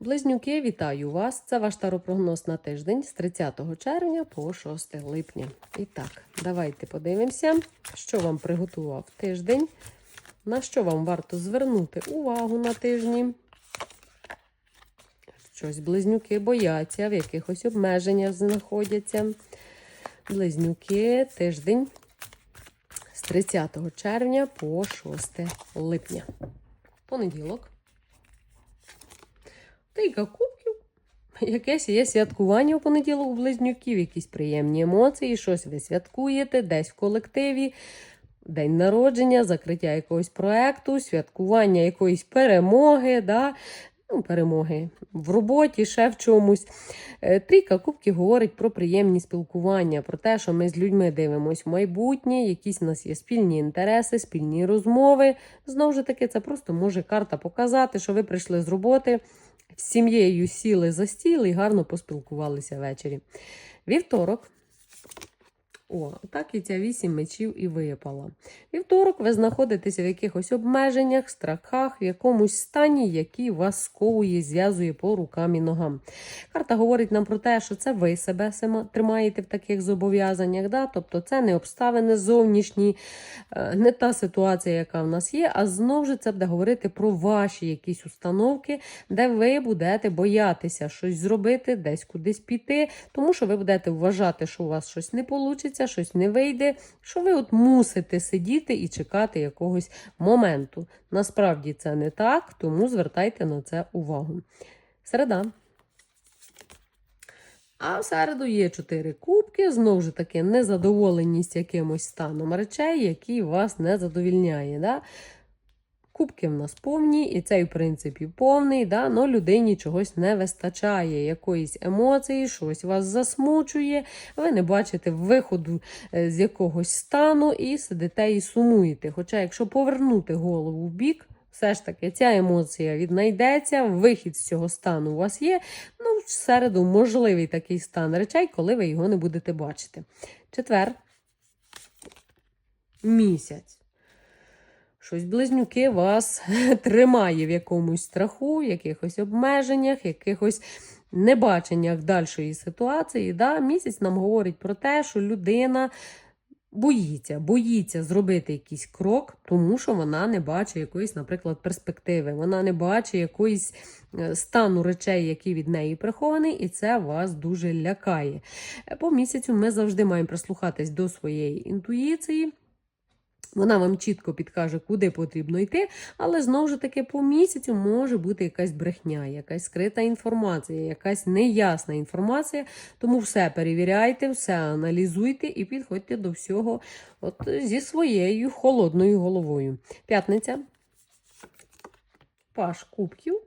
Близнюки, вітаю вас! Це ваш таропрогноз на тиждень з 30 червня по 6 липня. І так, давайте подивимося, що вам приготував тиждень, на що вам варто звернути увагу на тижні. Щось близнюки бояться, в якихось обмеженнях знаходяться. Близнюки тиждень з 30 червня по 6 липня. Понеділок. Трійка кубків. Якесь є святкування в понеділок у близнюків, якісь приємні емоції, щось ви святкуєте десь в колективі, день народження, закриття якогось проекту, святкування якоїсь перемоги. Да? Ну, перемоги в роботі, ще в чомусь. Е, Трійка кубків говорить про приємні спілкування, про те, що ми з людьми дивимося в майбутнє, якісь у нас є спільні інтереси, спільні розмови. Знову ж таки, це просто може карта показати, що ви прийшли з роботи, з сім'єю сіли за стіл і гарно поспілкувалися ввечері. Вівторок. О, так і ця вісім мечів і випала. Вівторок ви знаходитеся в якихось обмеженнях, страхах, в якомусь стані, який вас сковує, зв'язує по рукам і ногам. Карта говорить нам про те, що це ви себе тримаєте в таких зобов'язаннях. Да? Тобто це не обставини зовнішні, е, не та ситуація, яка в нас є, а знову ж це буде говорити про ваші якісь установки, де ви будете боятися щось зробити, десь кудись піти, тому що ви будете вважати, що у вас щось не вийде, щось не вийде, що ви от мусите сидіти і чекати якогось моменту. Насправді це не так, тому звертайте на це увагу. Середа. А в середу є чотири кубки, знову ж таки, незадоволеність якимось станом речей, який вас не задовільняє. Да? Кубки в нас повні, і цей, в принципі, повний, да? но людині чогось не вистачає, якоїсь емоції, щось вас засмучує, ви не бачите виходу е, з якогось стану і сидите і сумуєте. Хоча, якщо повернути голову в бік, все ж таки ця емоція віднайдеться, вихід з цього стану у вас є. Ну, в середу можливий такий стан речей, коли ви його не будете бачити. Четвер. Місяць. Щось близнюки вас тримає в якомусь страху, якихось обмеженнях, якихось небаченнях дальшої ситуації. Да? Місяць нам говорить про те, що людина боїться, боїться зробити якийсь крок, тому що вона не бачить якоїсь, наприклад, перспективи. Вона не бачить якоїсь е, стану речей, які від неї приховані, і це вас дуже лякає. По місяцю ми завжди маємо прислухатись до своєї інтуїції. Вона вам чітко підкаже, куди потрібно йти, але знову ж таки по місяцю може бути якась брехня, якась скрита інформація, якась неясна інформація. Тому все перевіряйте, все аналізуйте і підходьте до всього от зі своєю холодною головою. П'ятниця. Паш кубків.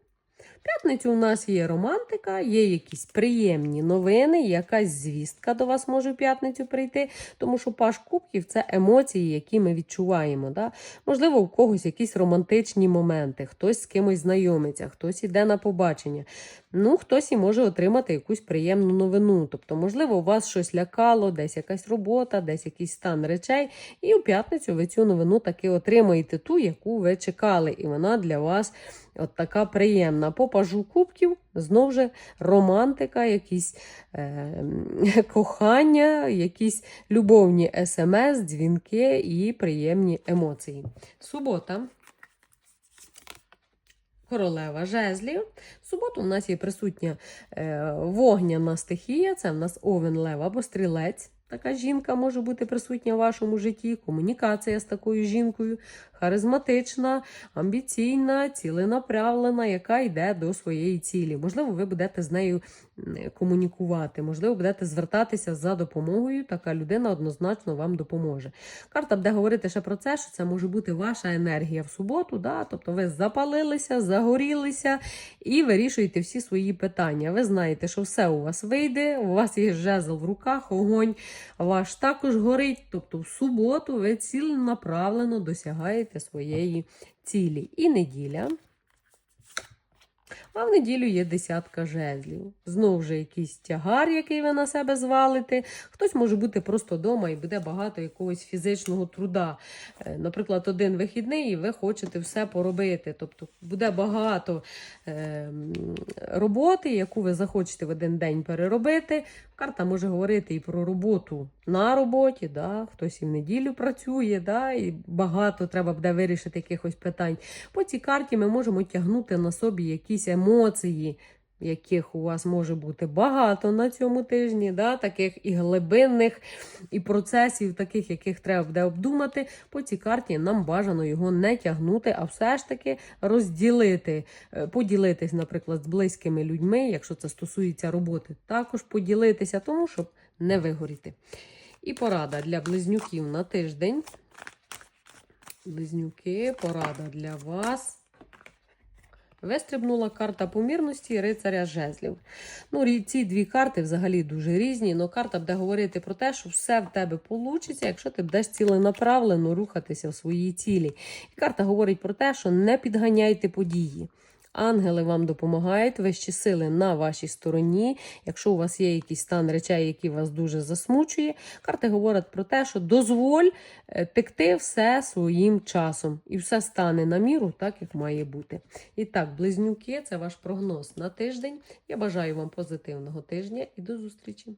П'ятницю у нас є романтика, є якісь приємні новини, якась звістка до вас може в п'ятницю прийти, тому що паш кубків це емоції, які ми відчуваємо. Да? Можливо, у когось якісь романтичні моменти, хтось з кимось знайомиться, хтось іде на побачення. Ну, хтось і може отримати якусь приємну новину. Тобто, можливо, у вас щось лякало, десь якась робота, десь якийсь стан речей. І у п'ятницю ви цю новину таки отримаєте ту, яку ви чекали, і вона для вас от така приємна. По пажу кубків знову ж романтика, якісь е, кохання, якісь любовні смс, дзвінки і приємні емоції. Субота. Королева жезлів. Суботу у нас є присутня е, вогняна стихія, це в нас овен лев або стрілець. Така жінка може бути присутня в вашому житті. Комунікація з такою жінкою харизматична, амбіційна, ціленаправлена, яка йде до своєї цілі. Можливо, ви будете з нею комунікувати, можливо, будете звертатися за допомогою. Така людина однозначно вам допоможе. Карта буде говорити ще про це, що це може бути ваша енергія в суботу. Да? Тобто ви запалилися, загорілися і вирішуєте всі свої питання. Ви знаєте, що все у вас вийде, у вас є жезл в руках, огонь ваш також горить. Тобто, в суботу ви ціленаправлено досягаєте своєї цілі. І неділя. А в неділю є десятка жезлів. Знову ж якийсь тягар, який ви на себе звалите. Хтось може бути просто вдома і буде багато якогось фізичного труда. Е, Наприклад, один вихідний, і ви хочете все поробити. Тобто буде багато е, роботи, яку ви захочете в один день переробити. Карта може говорити і про роботу на роботі, да? хтось і в неділю працює, да? і багато треба буде вирішити якихось питань. По цій карті ми можемо тягнути на собі якісь емоції, яких у вас може бути багато на цьому тижні, да? таких і глибинних, і процесів, таких, яких треба буде обдумати. По цій карті нам бажано його не тягнути, а все ж таки розділити, Е, поділитись, наприклад, з близькими людьми, якщо це стосується роботи, також поділитися, тому щоб не вигоріти. І порада для близнюків на тиждень. Близнюки, порада для вас. Вистрибнула карта помірності рицаря жезлів. Ну, ці дві карти взагалі дуже різні, але карта буде говорити про те, що все в тебе вийде, якщо ти будеш ціленаправлено рухатися в своїй цілі. І карта говорить про те, що не підганяйте події. Ангели вам допомагають, вищі сили на вашій стороні. Якщо у вас є якийсь стан речей, які вас дуже засмучує, карти говорять про те, що дозволь е, текти все своїм часом, і все стане на міру, так як має бути. І так, близнюки, це ваш прогноз на тиждень. Я бажаю вам позитивного тижня і до зустрічі!